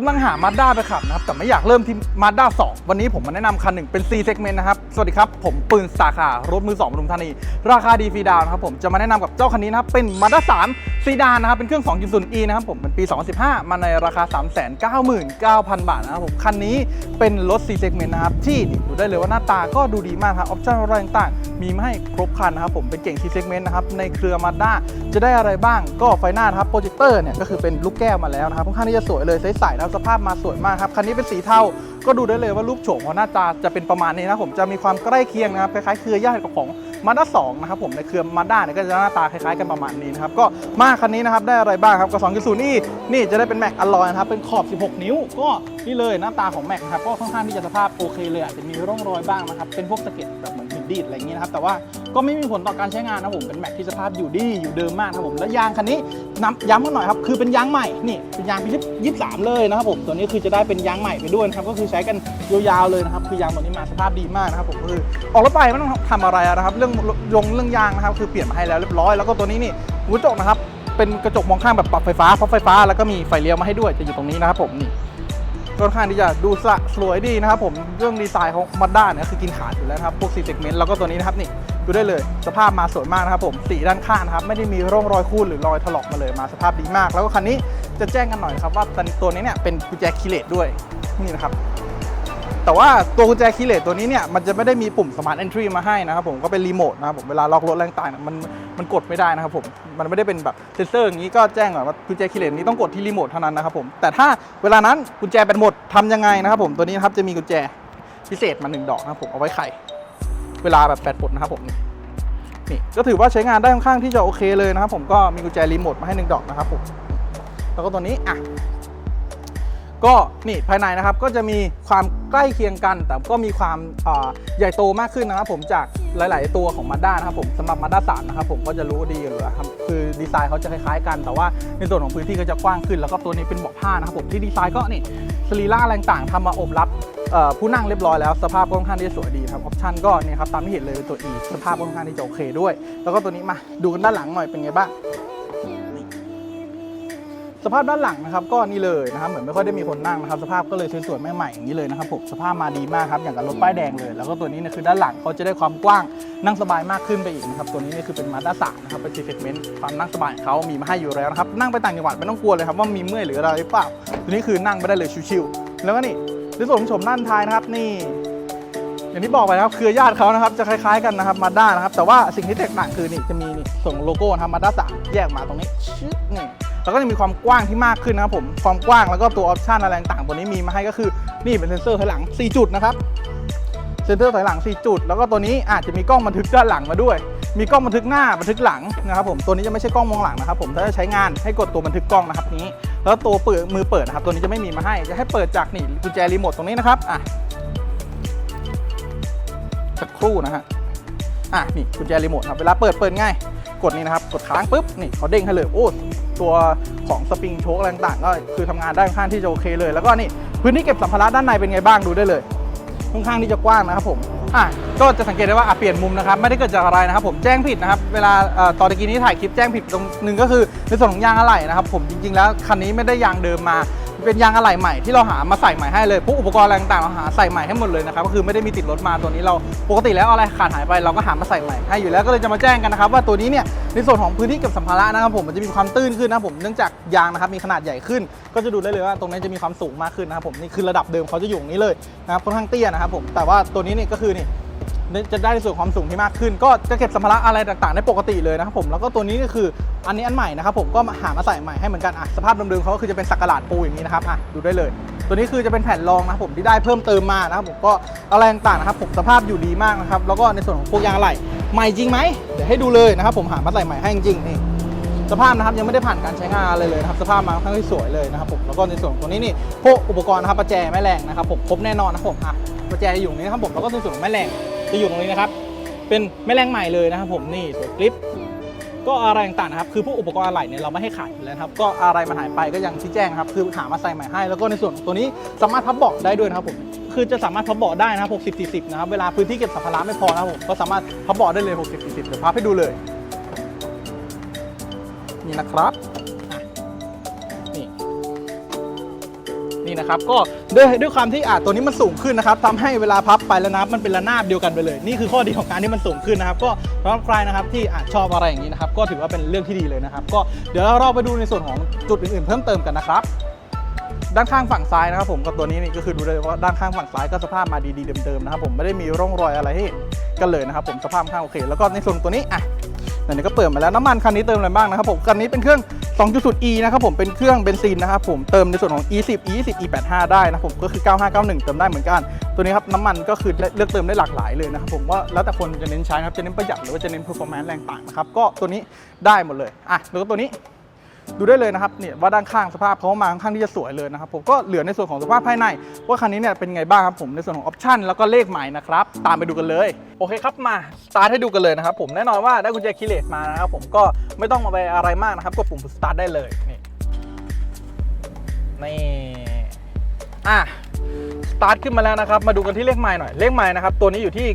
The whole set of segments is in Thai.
กำลังหามาด้าไปขับนะครับ แต่ไม่อยากเริ่มที่มาด้า2วันนี้ผมมาแนะนำคันหนึ่งเป็น C segment นะครับ สวัสดีครับ ผมปืนสาขารถมือ2ปทุมธานี ราคาดีฟรีดาวนะครับผมจะมาแนะนำกับเจ้าคันนี้นะครับเป็นมาด้า3ซีดานนะครับ เป็นเครื่อง 2.0e นะครับผมเป็นปี 2015 มาในราคา 399,000 บาทนะครับผมคันนี้เป็นรถ C segment นะครับที่ดูได้เลยว่าหน้าตาก็ดูดีมากครับออปชั่นอะไรต่างๆ มีมาให้ครบครันนะครับผมเป็นเก่ง C segment นะครับในเครือมาด้าจะได้อะไรบ้างก็ไฟหน้านะครับโปรเจคเตอร์เนี่ยก็คือเป็นลูกแก้วมาแล้วนะครับค่อนข้างที่จะสวยเลยใสๆนะสภาพมาสวยมากครับคันนี้เป็นสีเทาก็ดูได้เลยว่ารูปโฉมของหน้าตาจะเป็นประมาณนี้นะผมจะมีความใกล้เคียงนะครับคล้ายๆเครือญาติกับของมาด้า2นะครับผมในเครือมาด้าเนี่ยก็จะหน้าตาคล้ายๆกันประมาณนี้นะครับก็มาคันนี้นะครับได้อะไรบ้างครับกับ2.0นี่นี่จะได้เป็นแม็กอลลอยนะครับเป็นขอบ 16 นิ้ว ก็นี่เลยหน้าตาของแม็กนะครับก็ค่อนข้างที่จะสภาพโอเคเลยอาจจะมีร่องรอยบ้างนะครับเป็นพวกสะเก็ดแบบเหมือน ดีดอะไรอย่างนี้นะครับแต่ว่าก็ไม่มีผลต่อการใช้งานนะผมเป็นแม็กที่สภาพอยู่ดีอยู่เดิมมากนะครับผมและยางคันนี้น้ำย้ำกันหน่อยครับคือเป็นยางใหม่นี่เป็นยางปียี่สิบสามเลยนะครับผมตัวนี้คือจะได้เป็นยางใหม่ไปด้วยนะครับก็คือใช้กันยาวๆเลยนะครับคือยางตัวนี้มาสภาพดีมากนะครับผมคือออกรถไปไม่ต้องทำอะไรนะครับเรื่องยงเรื่องยางนะครับคือเปลี่ยนมาให้แล้วเรียบร้อยแล้วก็ตัวนี้นี่กระจกนะครับเป็นกระจกมองข้างแบบปรับไฟฟ้าพับไฟฟ้าแล้วก็มีไฟเลี้ยวมาให้ด้วยจะอยู่ตรงนี้นะครับผมนี่ ค่อนข้างที่จะดูสะสวยดีนะครับผมเรื่องดีไซน์ของมาด้าเนี่ยคือกินขาดอยู่แล้วครับพวกสีเซกเมนต์แล้วก็ตัวนี้นะครับนี่ดูได้เลยสภาพมาสวยมากนะครับผมสีด้านข้างนะครับไม่ได้มีร่องรอยคูดหรือรอยถลอกมาเลยมาสภาพดีมาก แล้วก็คันนี้จะแจ้งกันหน่อยครับว่าตัวนี้เนี่ยเป็นกุญแจคีเลตด้วยนี่นะครับ แต่ว่าตัวกุญแจคีย์เลสตัวนี้เนี่ยมันจะไม่ได้มีปุ่ม Smart Entry มาให้นะครับผมก็เป็นรีโมทนะครับผมเวลาล็อกรถแรงต่างๆเนี่ยมันมันกดไม่ได้นะครับผมมันไม่ได้เป็นแบบเซนเซอร์อย่างนี้ก็แจ้งก่อนว่ากุญแจคีย์เลสนี้ต้องกดที่รีโมทเท่านั้นนะครับผมแต่ถ้าเวลานั้นกุญแจแบตหมดทำยังไงนะครับผมตัวนี้นะครับจะมีกุญแจพิเศษมาหนึ่งดอกนะครับผมเอาไว้ไขเวลาแบบแบตหมดนะครับผมนี่นี่ก็ถือว่าใช้งานได้ค่อนข้างที่จะโอเคเลยนะครับผมก็มีกุญแจรีโมทมาให้หนึ่งดอกนะครับผมแล้วก็ตัวนี้อะ ก็นี่ภายในนะครับก็จะมีความใกล้เคียงกัน แต่ก็มีความใหญ่โตมากขึ้นนะครับผมจากหลาย ๆ ตัวของมาด้านะครับผมสำหรับมาด้าสามนะครับผมก็จะรู้ดีอยู่แล้วครับคือดีไซน์เขาจะคล้าย ๆ กัน แต่ว่าในส่วนของพื้นที่ก็จะกว้างขึ้น แล้วก็ตัวนี้เป็นเบาะผ้านะครับผมที่ดีไซน์ก็นี่สรีระอะไรต่างๆทำมาอบรับผู้นั่งเรียบร้อยแล้วสภาพก็ค่อนข้างที่จะสวยดีครับออปชั่นก็เนี่ยครับตามที่เห็นเลยเป็นตัว E สภาพก็ค่อนข้างที่จะโอเคด้วย แล้วก็ตัวนี้มาดูกันด้านหลังหน่อยเป็นไงบ้าง สภาพด้านหลังนะครับก็นี่เลยนะครับเหมือนไม่ค่อยได้มีคนนั่งนะครับสภาพก็เลยสวยๆใหม่ๆอย่างนี้เลยนะครับผมสภาพมาดีมากครับอย่างกับรถป้ายแดงเลย แล้วก็ตัวนี้เนี่ยคือด้านหลังเขาจะได้ความกว้างนั่งสบายมากขึ้นไปอีกนะครับตัวนี้เนี่ยคือเป็นมาด้าสานะครับเป็นซีเซกเมนต์ความนั่งสบายเขามีมาให้อยู่แล้วนะครับนั่งไปต่างจังหวัดไม่ต้องกลัวเลยครับว่ามีเมื่อยหรืออะไรหรือเปล่าตัวนี้คือนั่งไปได้เลยชิวๆแล้วก็นี่ในส่วนของชมด้านท้ายนะครับนี่อย่างที่บอกไปนะครับเครือญาติเขานะครับจะคล้ายๆกันนะครับมาด้านะครับแต่ว่าสิ่งที่แตกต่างคือนี่จะมีนี่ส่งโลโก้นะครับมาด้าสาแยกมาตรงนี้ชึดนี่ แล้วก็จะมีความกว้างที่มากขึ้นนะครับผมความกว้างแล้วก็ตัวออปชันอะไรต่างๆตัวนี้มีมาให้ก็คือนี่เป็นเซ็นเซอร์ถอยหลัง 4 จุดนะครับเซ็นเซอร์ถอยหลัง 4 จุด แล้วก็ตัวนี้อาจจะมีกล้องบันทึกด้านหลังมาด้วย มีกล้องบันทึกหน้าบันทึกหลังนะครับผมตัวนี้จะไม่ใช่กล้องมองหลังนะครับผมถ้าจะใช้งานให้กดตัวบันทึกกล้องนะครับนี้ แล้วตัวเปิดมือเปิดนะครับตัวนี้จะไม่มีมาให้จะให้เปิดจากนี่กุญแจรีโมทตรงนี้นะครับอะสักครู่นะฮะอะนี่กุญแจรีโมทครับเวลาเปิดเปิดง่าย กดนี่นะครับกดค้างปุ๊บนี่เขาเด้งให้เลยโอ้ ตัวของสปริงโชคอะไรต่างๆก็คือทำงานได้ค่อนข้างที่จะโอเคเลย แล้วก็นี่พื้นที่เก็บสัมภาระด้านในเป็นไงบ้างดูได้เลยค่อนข้างที่จะกว้างนะครับผมอะก็จะสังเกตได้ว่าอะเปลี่ยนมุมนะครับไม่ได้เกิดจากอะไรนะครับผมแจ้งผิดนะครับเวลาต่อตอนตะกี้นี้ถ่ายคลิปแจ้งผิดตรงนึงก็คือในส่วนของยางอะไหล่นะครับผมจริงๆแล้วคันนี้ไม่ได้ยางเดิมมา เป็นยางอะไหล่ใหม่ที่เราหามาใส่ใหม่ให้เลยพวกอุปกรณ์อะไรต่างๆเราหาใส่ใหม่ให้หมดเลยนะครับก็คือไม่ได้มีติดรถมาตัวนี้เราปกติแล้วอะไรขาดหายไปเราก็หามาใส่ใหม่ให้อยู่แล้วก็เลยจะมาแจ้งกันนะครับว่าตัวนี้เนี่ยในส่วนของพื้นที่เก็บสัมภาระนะครับผมมันจะมีความตื้นขึ้นนะครับผมเนื่องจากยางนะครับมีขนาดใหญ่ขึ้น ก็จะดูได้เลยว่าตรงนี้จะมีความสูงมากขึ้นนะครับผมนี่คือระดับเดิมเขาจะอยู่ตรงนี้เลยนะครับค่อนข้างเตี้ยนะครับผมแต่ว่าตัวนี้นี่ก็คือนี่ จะได้ในส่วนความสูงที่มากขึ้น ก็จะเก็บสัมภาระอะไรต่างๆได้ปกติเลยนะครับผมแล้วก็ตัวนี้ก็คืออันนี้อันใหม่นะครับผมก็มาหามาใส่ใหม่ให้เหมือนกันอะสภาพเดิมๆเขาก็คือจะเป็นสักกะหลาดปูอย่างนี้นะครับอะดูได้เลย ตัวนี้คือจะเป็นแผ่นรองนะครับผมที่ได้เพิ่มเติมมานะครับผมก็อะไรต่างๆนะครับผมสภาพอยู่ดีมากนะครับแล้วก็ในส่วนของพวกยางอะไหล่ใหม่จริงไหมเดี๋ยวให้ดูเลยนะครับผมหามาใส่ใหม่ให้จริงๆนี่สภาพนะครับยังไม่ได้ผ่านการใช้งานอะไรเลยนะครับสภาพมาค่อนข้างที่สวยเลยนะครับผมแล้วก็ในส่วนตัวนี้นี่พวกอุปกรณ์นะครับประแจแม่แรงนะครับผมครบแน่นอนนะครับผมอะประแจอยู่นี้นะครับผมแล้วก็ในส่วนของแม่แรง จะอยู่ตรงนี้นะครับ เป็นแม่แรงใหม่เลยนะครับ ผมนี่สวยกริป ก็อะไรต่างๆนะครับคือพวกอุปกรณ์อะไหล่เนี่ยเราไม่ให้ขายอยู่แล้วครับก็อะไรมันหายไปก็ยังชี้แจงครับคือหามาใส่ใหม่ให้ แล้วก็ในส่วนของตัวนี้สามารถพับเบาะได้ด้วยนะครับผมคือจะสามารถพับเบาะได้นะครับ60 40นะครับเวลาพื้นที่เก็บสัมภาระไม่พอนะครับผมก็สามารถพับเบาะได้เลย 60 40เดี๋ยวพับให้ดูเลยนี่นะครับ นี่นะครับก็ด้วยด้วยความที่อ่าตัวนี้มันสูงขึ้นนะครับทำให้เวลาพับไปแล้วนะมันเป็นระนาบเดียวกันไปเลย นี่คือข้อดีของการที่มันสูงขึ้นนะครับก็สำหรับใครนะครับที่อาจชอบอะไรอย่างนี้นะครับก็ถือว่าเป็นเรื่องที่ดีเลยนะครับ ก็เดี๋ยวเราไปดูในส่วนของจุดอื่นๆ เพิ่มเติมกันนะครับด้านข้างฝั่งซ้ายนะครับผมกับตัวนี้นี่ก็คือดูได้ว่าด้านข้างฝั่งซ้ายก็สภาพมาดีๆเดิมๆนะครับผมไม่ได้มีร่องรอยอะไรให้กันเลยนะครับผมสภาพข้างโอเค แล้วก็ในส่วนตัวนี้อะไหนๆก็เปิดมาแล้วน้ำมันคันนี้เติมอะไรบ้างนะครับผมคันนี้เป็นเครื่อง 2.0e นะครับผมเป็นเครื่องเบนซินนะครับผมเติมในส่วนของ e10 e20 e85 ได้นะครับผมก็คือ 9591 เติมได้เหมือนกัน ตัวนี้ครับน้ำมันก็คือเลือกเติมได้หลากหลายเลยนะครับผมว่าแล้วแต่คนจะเน้นใช้นะครับจะเน้นประหยัดหรือว่าจะเน้น performance แรงต่างนะครับก็ตัวนี้ได้หมดเลยอะแล้วก็ตัวนี้ ดูได้เลยนะครับเนี่ยว่าด้านข้างสภาพเขามาค่อนข้างที่จะสวยเลยนะครับผมก็เหลือในส่วนของสภาพภายในว่าคันนี้เนี่ยเป็นไงบ้างครับผมในส่วนของออปชั่นแล้วก็เลขหมายนะครับตามไปดูกันเลยโอเคครับมาสตาร์ทให้ดูกันเลยนะครับผมแน่นอนว่าได้กุญแจคีย์เลสมานะครับผมก็ไม่ต้องมาไปอะไรมากนะครับกดปุ่มสตาร์ทได้เลยนี่นี่อะ สตาร์ทขึ้นมาแล้วนะครับ มาดูกันที่เลขไมล์หน่อย เลขไมล์นะครับ ตัวนี้อยู่ที่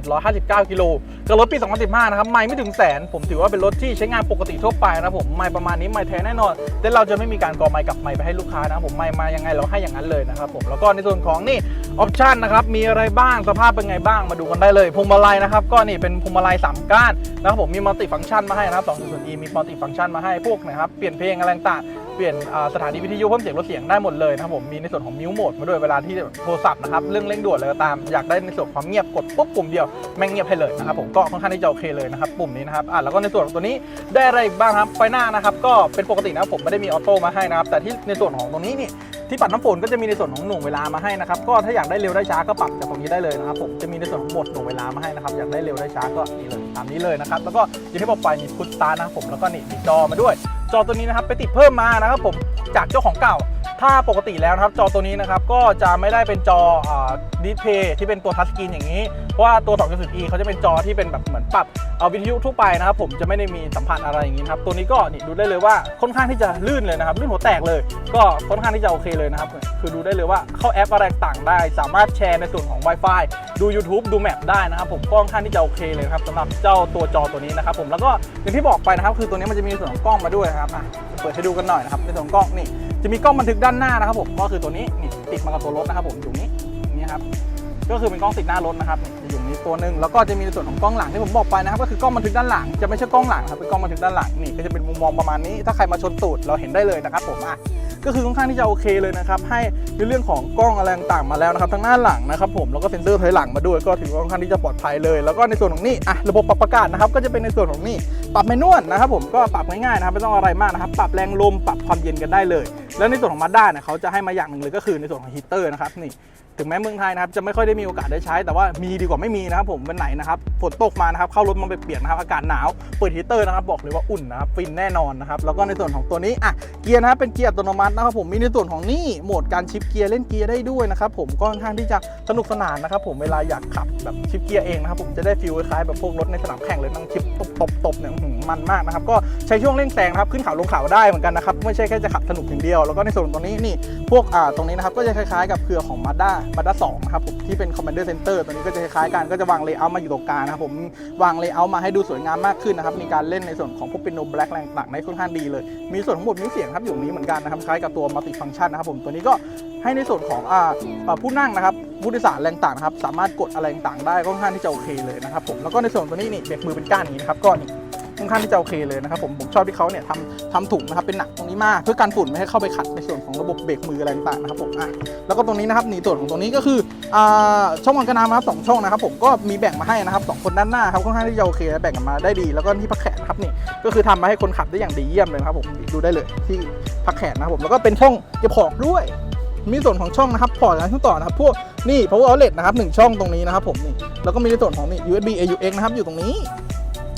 92,759 กิโลกับรถปี 2015 นะครับ ไมล์ไม่ถึงแสน ผมถือว่าเป็นรถที่ใช้งานปกติทั่วไปนะผม ไมล์ประมาณนี้ไมล์แท้แน่นอน แต่เราจะไม่มีการกอไมล์กับไมล์ไปให้ลูกค้านะครับผมไมล์มายังไงเราให้อย่างนั้นเลยนะครับผม แล้วก็ในส่วนของนี่ออปชันนะครับ มีอะไรบ้าง สภาพเป็นไงบ้าง มาดูกันได้เลย พวงมาลัยนะครับ ก็นี่เป็นพวงมาลัยสามก้านนะครับผม มีมัลติฟังก์ชันมาให้นะครับ2 0 e มีมัลติฟังก์ชันมาให้พวกนะครับ เปลี่ยนเพลงอะไรต่าง ปลี่ยนสถานีวิทยุเพิ่มเสียงลดเสียงได้หมดเลยนะครับผมมีในส่วนของมิวโหมดมาด้วยเวลาที่โทรศัพท์นะครับเรื่องเร่งด่วนอะไรก็ตามอยากได้ในส่วนความเงียบกดปุ๊บปุ่มเดียวแม่งเงียบให้เลยนะครับผมก็ค่อนข้างที่จะโอเคเลยนะครับปุ่มนี้นะครับอะแล้วก็ในส่วนของตัวนี้ได้อะไรบ้างครับไฟหน้านะครับก็เป็นปกตินะครับผมไม่ได้มีออโต้มาให้นะครับแต่ที่ในส่วนของตรงนี้นี่ที่ปัดน้ำฝนก็จะมีในส่วนของหน่วงเวลามาให้นะครับก็ถ้าอยากได้เร็วได้ช้าก็ปรับจากตรงนี้ได้เลยนะครับผมจะมีในส่วนของโหมดหน่วงเวลามาให้นะครับอยากได้เร็วได้ช้าก็นี่เลยตามนี้เลยนะครับแล้วก็อย่างที่บอกไปมีพุทตานะครับผมแล้วก็นี่มีจอมาด้วย จอตัวนี้นะครับไปติดเพิ่มมานะครับผมจากเจ้าของเก่า ถ้าปกติแล้วนะครับจอตัวนี้นะครับก็จะไม่ได้เป็นจอดิสเพย์ที่เป็นตัวทัชสกรีนอย่างนี้เพราะว่าตัว 2.0e เขาจะเป็นจอที่เป็นแบบเหมือนปรับเอาวิทยุทั่วไปนะครับผมจะไม่ได้มีสัมผัสอะไรอย่างนี้นครับตัวนี้ก็นี่ดูได้เลยว่าค่อนข้างที่จะลื่นเลยนะครับลื่นหัวแตกเลย ก็ค่อนข้างที่จะโอเคเลยนะครับคือดูได้เลยว่าเข้าแอปอะไรต่างได้ สามารถแชร์ในส่วนของ Wi-Fi ดู YouTube ดูแมปได้นะครับผมค่อนข้างที่จะโอเคเลยครับสำหรับเจ้าาตัวจอตัวนี้นะครับผมแล้วก็อย่างที่บอกไปนะครับ คือตัวนี้มันจะมีส่วนของกล้องมาด้วยนะครับอะเปิดให้ดูกันหน่อยนะครับในส่วนของกล้องนี่จะมีกล้องบันทึกด้านหน้านะครับผมก็คือตัวนี้นี่ติดมากับตัวรถนะครับผมอยู่นี้นี่ครับก็คือเป็นกล้องติดหน้ารถนะครับอยู่นี้ตัวหนึ่งแล้วก็จะมีในส่วนของกล้องหลังที่ผมบอกไปนะครับก็คือกล้องบันทึกด้านหลังจะไม่ใช่กล้องหลังครับเป็นกล้องบันทึกด้านหลังนี่ก็จะเป็นมุมมองประมาณนี้ ถ้าใครมาชนตูดเราเห็นได้เลยนะครับผมอะ ก็คือค่อนข้างที่จะโอเคเลยนะครับให้ในเรื่องของกล้องอะไรต่างๆมาแล้วนะครับทั้งหน้าหลังนะครับผมแล้วก็เซ็นเซอร์ถอยหลังมาด้วยก็ถือว่าค่อนข้างที่จะปลอดภัยเลย แล้วก็ในส่วนของนี่อะระบบปรับอากาศนะครับก็จะเป็นในส่วนของนี่ปรับเมนวลนะครับผมก็ปรับง่ายๆนะครับไม่ต้องอะไรมากนะครับปรับแรงลมปรับความเย็นกันได้เลย แล้วในส่วนของมาด้าเนี่ยเขาจะให้มาอย่างหนึ่งเลยก็คือในส่วนของฮีเตอร์นะครับนี่ถึงแม้เมืองไทยนะครับจะไม่ค่อยได้มีโอกาสได้ใช้ แต่ว่ามีดีกว่าไม่มีนะครับผมวันไหนนะครับฝนตกมานะครับเข้ารถมันไปเปียกนะครับอากาศหนาวเปิดฮีเตอร์นะครับบอกเลยว่าอุ่นนะครับฟินแน่นอนนะครับแล้วก็ในส่วนของตัวนี้อะเกียร์นะครับเป็นเกียร์อัตโนมัตินะครับผมมีในส่วนของนี่โหมดการชิปเกียร์เล่นเกียร์ได้ด้วยนะครับผมก็ค่อนข้างที่จะสนุกสนานนะครับผมเวลาอยากขับแบบชิปเกียร์เองนะครับผมจะได้ฟีลคล้ายแบบพวกรถในสนามแข่งเลยนั่งชิปตบๆๆเนี่ยมันมากนะครับก็ใช้ช่วงเร่งแซงนะครับขึ้นเขาลงเขาได้เหมือนกันนะครับไม่ใช่แค่จะขับสนุกอย่างเดียว แล้วก็ในส่วนของตรงนี้นี่พวกอ่าตรงนี้นะครับก็จะคล้ายๆ กับเครือของ Mazda Mazda 2นะครับผมที่เป็น Commander Center ตัวนี้ก็จะคล้ายๆกันก็จะวางเลเยอร์มาอยู่ตรงกลางนะครับผมวางเลเยอร์มาให้ดูสวยงามมากขึ้นนะครับมีการเล่นในส่วนของพวกเป็นโนแบล็กแรงต่างๆได้ค่อนข้างดีเลย มีส่วนของหมดมิวเสียงครับอยู่นี้เหมือนกันนะครับคล้ายกับตัวมัลติฟังชันนะครับผมตัวนี้ก็ให้ในส่วนของอ่าผู้นั่งนะครับผู้โดยสารแรงต่างนะครับสามารถกดอะไรต่างได้ค่อนข้างที่จะโอเคเลยนะครับผมแล้วก็ในส่วนตัวนี้นี่เบรกมือเป็นก้านนี้นะครับก็นี่ ค่อนข้างที่จะโอเคเลยนะครับผมผมชอบที่เขาเนี่ยทำทำถุงนะครับเป็นหนักตรงนี้มากเพื่อกันฝุ่นไม่ให้เข้าไปขัดในส่วนของระบบเบรกมืออะไรต่างๆนะครับผมอะแล้วก็ตรงนี้นะครับหนีส่วนของตรงนี้ก็คืออ่าช่องวางกระน้ำนะครับสองช่องนะครับผมก็มีแบ่งมาให้นะครับสองคนด้านหน้าครับค่อนข้างที่จะโอเคแบ่งกันมาได้ดี แล้วก็ที่พักแขนนะครับนี่ก็คือทำมาให้คนขับได้อย่างดีเยี่ยมเลยนะครับผมดูได้เลยที่พักแขนนะครับผมแล้วก็เป็นช่องเก็บของด้วยมีส่วนของช่องนะครับพอร์ตการเชื่อมต่อนะครับพวกนี่ power outlet นะครับหนึ่งช่องตรงนี้นะครับผมนี่แล้วก็มีในส่วนของนี่ USB AUX นะครับอยู่ตรงนี้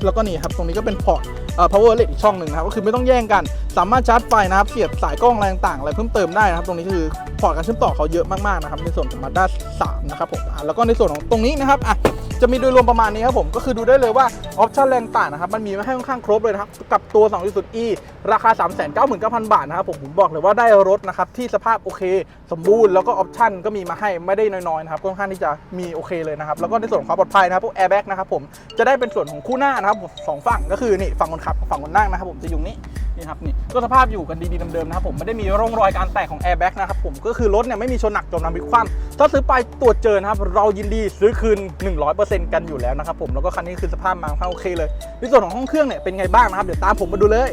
แล้วก็นี่ครับตรงนี้ก็เป็นพอร์ตเอ่อ power LED อีกช่องหนึ่งครับก็คือไม่ต้องแย่งกัน สามารถชาร์จไฟนะครับเสียบสายกล้องอะไรต่างๆอะไรเพิ่มเติมได้นะครับตรงนี้คือพอร์ตการเชื่อมต่อเขาเยอะมากๆนะครับในส่วนของ Mazda 3นะครับผมแล้วก็ในส่วนของตรงนี้นะครับอะ จะมีโดยรวมประมาณนี้ครับผมก็คือดูได้เลยว่าออปชั่นแรงต่างนะครับมันมีมาให้ค่อนข้างครบเลยนะครับกับตัว 2.0e ราคา 399,000 บาทนะครับผมผมบอกเลยว่าได้รถนะครับที่สภาพโอเค สมบูรณ์แล้วก็ออปชั่นก็มีมาให้ไม่ได้น้อยๆนะครับค่อนข้างที่จะมีโอเคเลยนะครับแล้วก็ในส่วนของความปลอดภัยนะครับพวกแอร์แบ็กนะครับผมจะได้เป็นส่วนของคู่หน้านะครับสองฝั่งก็คือนี่ฝั่งคนขับฝั่งคนนั่งนะครับผมจะอยู่นี้ นี่ครับนี่ก็สภาพอยู่กันดีๆเดิมๆนะครับผมไม่ได้มีร่องรอยการแตกของแอร์แบ็กนะครับผมก็คือรถเนี่ยไม่มีชนหนักจมน้ำพลิกคว่ำถ้าซื้อไปตรวจเจอนะครับเรายินดีซื้อคืน 100%กันอยู่แล้วนะครับผมแล้วก็คันนี้คือสภาพมาค่อนข้างโอเคเลยในส่วนของห้องเครื่องเนี่ยเป็นไงบ้างนะครับเดี๋ยวตามผมมาดูเลย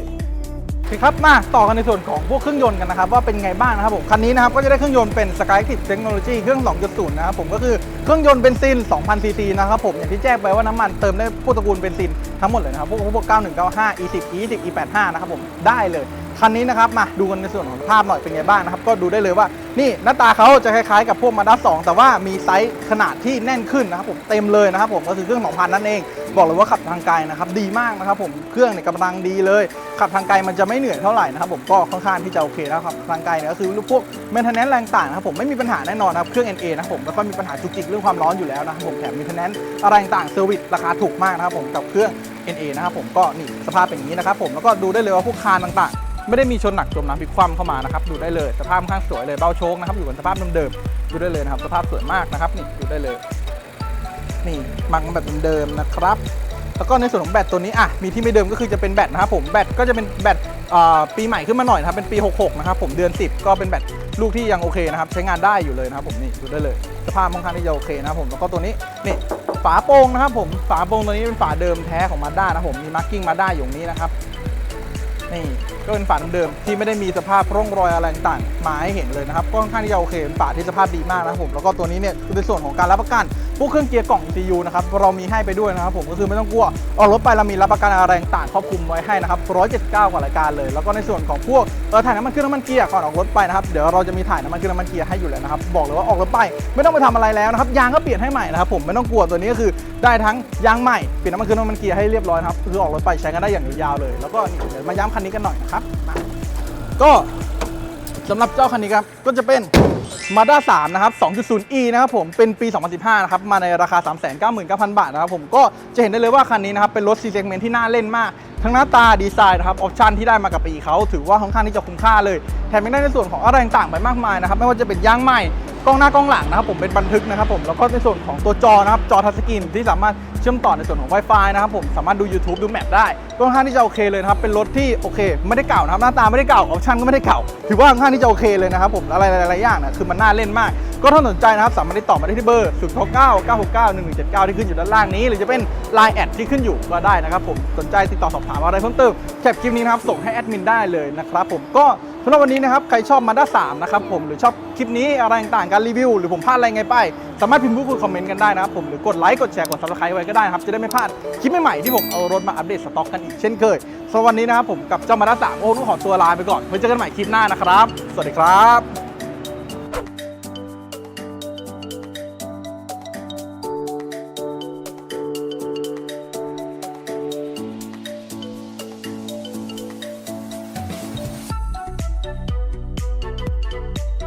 คครับมาต่อกันในส่วนของพวกเครื่องยนต์กันนะครับว่าเป็นไงบ้างนะครับผมคันนี้นะครับก็จะได้เครื่องยนต์เป็น Skyactiv Technology เครื่อง 2.0 นะครับผมก็คือเครื่องยนต์เบนซิน 2,000 ซีซีนะครับผมอย่างที่แจ้งไปว่าน้ำมันเติมได้พวกตระกูลเบนซินทั้งหมดเลยนะครับพวกพวก 9195 E10 E10 E85 นะครับผมได้เลยคันนี้นะครับมาดูกันในส่วนของภาพหน่อยเป็นไงบ้างนะครับก็ดูได้เลยว่า นี่หน้าตาเขาจะคล้ายๆกับพวกมาด้า2แต่ว่ามีไซส์ขนาดที่แน่นขึ้นนะครับผมเต็มเลยนะครับผมก็คือเครื่อง2,000นั่นเอง บอกเลยว่าขับทางไกลนะครับดีมากนะครับผมเครื่องเนี่ยกำลังดีเลย ขับทางไกลมันจะไม่เหนื่อยเท่าไหร่นะครับผมก็ค่อนข้างที่จะโอเคนะครับทางไกลเนี่ยก็คือพวกเมนเทนแนนซ์แรงต่างนะครับผมไม่มีปัญหาแน่นอนนะครับเครื่อง NA นะครับผมแล้วก็มีปัญหาจุกจิกเรื่องความร้อนอยู่แล้วนะครับผมแถมมีเทนแนนซ์อะไรต่างเซอร์วิสราคาถูกมากนะครับผมกับเครื่อง NA นะครับผมก็นี่สภาพเป็นอย่างนี้นะครับผมแล้วก็ดูได้เลยว่าพวกคานต่างๆ ไม่ได้มีชนหนักจมน้ำพลิกคว่ำเข้ามานะครับดูได้เลยสภาพค่อนข้างสวยเลยเบ้าโชคนะครับอยู่บนสภาพเดิมๆดูได้เลยนะครับสภาพสวยมากนะครับนี่ดูได้เลย นี่มังแบบเดิมๆนะครับ แล้วก็ในส่วนของแบตตัวนี้อะมีที่ไม่เดิมก็คือจะเป็นแบตนะครับผมแบตก็จะเป็นแบตอ่าปีใหม่ขึ้นมาหน่อยนะครับเป็นปี 66 นะครับผมเดือน 10 ก็เป็นแบตลูกที่ยังโอเคนะครับใช้งานได้อยู่เลยนะครับผมนี่ดูได้เลย สภาพค่อนข้างที่จะโอเคนะครับผมแล้วก็ตัวนี้นี่ฝาโป่งนะครับผมฝาโป่งตัวนี้เป็นฝาเดิมแท้ของมาด้านะผมมีมาร์กิ้งมาด้าอยู่นี้นะครับ นี่ก็เป็นฝาเดิมที่ไม่ได้มีสภาพร่องรอยอะไรต่างมาให้เห็นเลยนะครับก็ค่อนข้างที่จะโอเคเป็นฝาที่สภาพดีมากนะครับผมแล้วก็ตัวนี้เนี่ยคือในส่วนของการรับประกัน พวกเครื่องเกียร์กล่อง ECU นะครับเรามีให้ไปด้วยนะครับผมก็คือไม่ต้องกลัวออกรถไปเรามีรับประกันอะไรต่างครอบคลุมไว้ให้นะครับ179 กว่ารายการเลย แล้วก็ในส่วนของพวกเออถ่ายน้ำมันเครื่องน้ำมันเกียร์ก่อนออกรถไปนะครับเดี๋ยวเราจะมีถ่ายน้ำมันเครื่องน้ำมันเกียร์ให้อยู่แล้วนะครับบอกเลยว่าออกรถไปไม่ต้องไปทำอะไรแล้วนะครับยางก็เปลี่ยนให้ใหม่นะครับผมไม่ต้องกลัวตัวนี้ก็คือได้ทั้งยางใหม่เปลี่ยนน้ำมันเครื่องน้ำมันเกียร์ให้เรียบร้อยนะครับคือออกรถไปใช้กันได้อย่างยาวเลย แล้วก็นี่เดี๋ยวมาย้ำคันนี้กันหน่อยนะครับก็สำหรับเจ้าคันนี้ครับก็จะเป็น Mazda 3นะครับ 2.0e นะครับผมเป็นปี 2015 นะครับ มาในราคา 399,000 บาทนะครับผมก็จะเห็นได้เลยว่าคันนี้นะครับ เป็นรถ C segment ที่น่าเล่นมาก ทั้งหน้าตาดีไซน์นะครับออปชันที่ได้มากับปีเขาถือว่าค่อนข้างที่จะคุ้มค่าเลย แถมยังได้ในส่วนของอะไรต่างๆไปมากมายนะครับ ไม่ว่าจะเป็นยางใหม่กล้องหน้ากล้องหลังนะครับผมเป็นบันทึกนะครับผมแล้วก็ในส่วนของตัวจอนะครับจอทัชสกรีนที่สามารถ เชื่อมต่อในส่วนของ Wi-Fi นะครับผมสามารถดู YouTube ดูแมปได้ก็ค่อนข้างที่จะโอเคเลยนะครับเป็นรถที่โอเค ไม่ได้เก่านะครับหน้าตาไม่ได้เก่าออปชั่นก็ไม่ได้เก่า ถือว่าค่อนข้างที่จะโอเคเลยนะครับผมอะไรหลายๆอย่างนะคือมันน่าเล่นมาก ก็ถ้าสนใจนะครับสามารถติดต่อมาได้ที่เบอร์0 9 9 9 6 9 1 1 7 9 ที่ขึ้นอยู่ด้านล่างนี้ หรือจะเป็น Line แอดที่ขึ้นอยู่ก็ได้นะครับผมสนใจติดต่อสอบถามอะไรเพิ่มเติมแคปคลิปนี้นะครับส่งให้แอดมินได้เลยนะครับผมก็ สำหรับวันนี้นะครับใครชอบมาด้าสามนะครับผมหรือชอบคลิปนี้อะไรต่างๆการรีวิว หรือผมพลาดอะไรไงไป สามารถพิมพ์พูดคุยคอมเมนต์กันได้นะครับผมหรือกดไลค์กดแชร์กดซับสไครต์ไว้ก็ได้นะครับจะได้ไม่พลาดคลิปใหม่ๆที่ผมเอารถมาอัปเดตสต็อกกันอีกเช่นเคยสำหรับวันนี้นะครับผมกับเจ้ามาด้าสามโอ้ต้องขอตัวลาไปก่อนไว้เจอกันใหม่คลิปหน้านะครับ สวัสดีครับ